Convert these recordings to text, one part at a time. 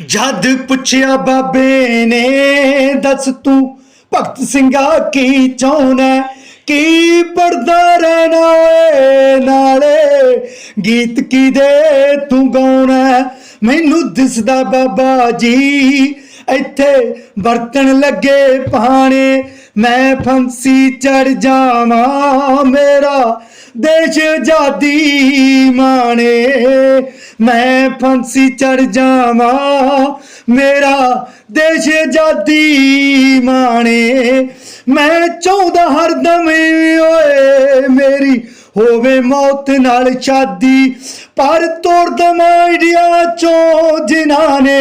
ਜਦ ਪੁੱਛਿਆ ਬਾਬੇ ਨੇ, ਦੱਸ ਤੂੰ ਭਗਤ ਸਿੰਘਾ ਕੀ ਚਾਹੁੰਦਾ ਕੀ ਪੜਦਾ ਰਹਿਣਾ ਏ ਨਾਲੇ? ਗੀਤ ਕੀ ਦੇ ਤੂੰ ਗਾਉਣਾ ਮੈਨੂੰ ਦਿਸਦਾ ਬਾਬਾ ਜੀ, ਇੱਥੇ ਵਰਤਣ ਲੱਗੇ ਪਾਣੇ ਮੈਂ ਫੰਸੀ ਚੜ ਜਾਵਾਂ, ਮੇਰਾ ਦੇਸ਼ ਆਜ਼ਾਦੀ ਮਾਣੇ। ਮੈਂ ਫਾਂਸੀ ਚੜ ਜਾਵਾਂ। ਮੇਰਾ ਦੇਸ਼ ਆਜ਼ਾਦੀ ਮਾਣੇ। ਮੈਂ ਚਾਹੁੰਦਾ ਹਰਦਮ ਓਏ, ਮੇਰੀ ਹੋਵੇ ਮੌਤ ਨਾਲ ਸ਼ਾਦੀ। ਪਰ ਤੋੜ ਦਮਾ ਇੰਡੀਆ ਚੋਂ, ਜਿਨ੍ਹਾਂ ਨੇ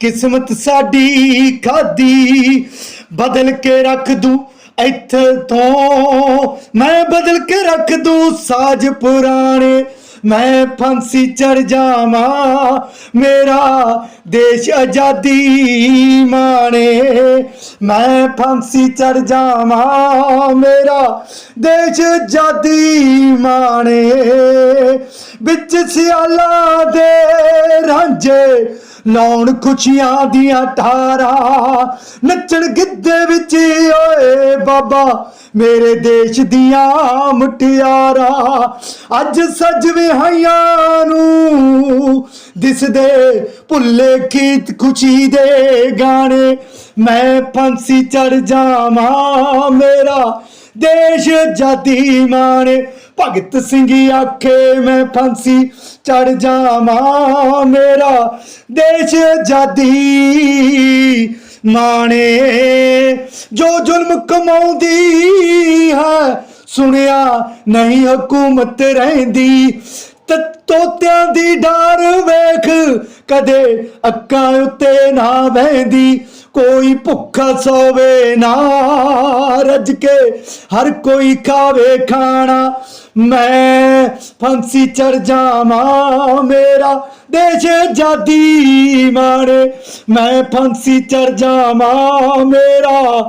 ਕਿਸਮਤ ਸਾਡੀ ਖਾਦੀ ਬਦਲ ਕੇ ਰੱਖ ਦੂੰ ਇੱਥੇ। ਤੋਂ ਮੈਂ ਬਦਲ ਕੇ ਰੱਖ ਦੂੰ ਸਾਜ ਪੁਰਾਣੇ। ਮੈਂ ਫਾਂਸੀ ਚੜ ਜਾਵਾਂ, ਮੇਰਾ ਦੇਸ਼ ਆਜ਼ਾਦੀ ਮਾਣੇ। ਮੈਂ ਫਾਂਸੀ ਚੜ ਜਾਵਾਂ, ਮੇਰਾ ਦੇਸ਼ ਆਜ਼ਾਦੀ ਮਾਣੇ। ਵਿੱਚ ਸਿਆਲਾਂ ਦੇ ਰਾਂਝੇ ਲਾਉਣ ਖੁਸ਼ੀਆਂ ਦੀਆਂ ਠਾਰਾਂ ਨੱਚਣ ਗਿੱਧੇ ਵਿੱਚ ਓਏ ਬਾਬਾ, ਮੇਰੇ ਦੇਸ਼ ਦੀਆਂ ਮੁਟਿਆਰਾਂ, ਅੱਜ ਸੱਜ ਵਿਹਾਈਆਂ ਨੂੰ ਦਿਸਦੇ ਭੁੱਲੇ ਗੀਤ ਖੁਸ਼ੀ ਦੇ ਗਾਣੇ, ਮੈਂ ਫਾਂਸੀ ਚੜ ਜਾਵਾਂ, ਮੇਰਾ ਦੇਸ਼ ਜਾਤੀ ਮਾਣੇ, ਭਗਤ ਸਿੰਘ ਆਖੇ, ਮੈਂ ਫਾਂਸੀ ਚੜ ਜਾਵਾਂ। ਮੇਰਾ ਦੇਸ਼ ਜਾਦੀ ਮਾਣੇ, ਜੋ ਜ਼ੁਲਮ ਕਮਾਉਂਦੀ ਹੈ, ਸੁਣਿਆ ਨਹੀਂ ਹਕੂਮਤ ਰਹਿੰਦੀ। ਤੋਤਿਆਂ ਦੀ ਡਾਰ ਵੇਖ, ਕਦੇ ਅੱਖਾਂ ਉੱਤੇ ਨਾ ਵਹਿੰਦੀ, ਕੋਈ ਭੁੱਖਾ ਸੋਵੇ ਨਾ ਰੱਜ ਕੇ, ਹਰ ਕੋਈ ਖਾਵੇ ਖਾਣਾ, ਮੈਂ ਫਾਂਸੀ ਚੜ ਜਾਵਾਂ, ਮੇਰਾ ਦੇਸ਼ ਜਾਦੀ ਮਾਣੇ ਮੈਂ ਫਾਂਸੀ ਚੜ ਜਾਵਾਂ, ਮੇਰਾ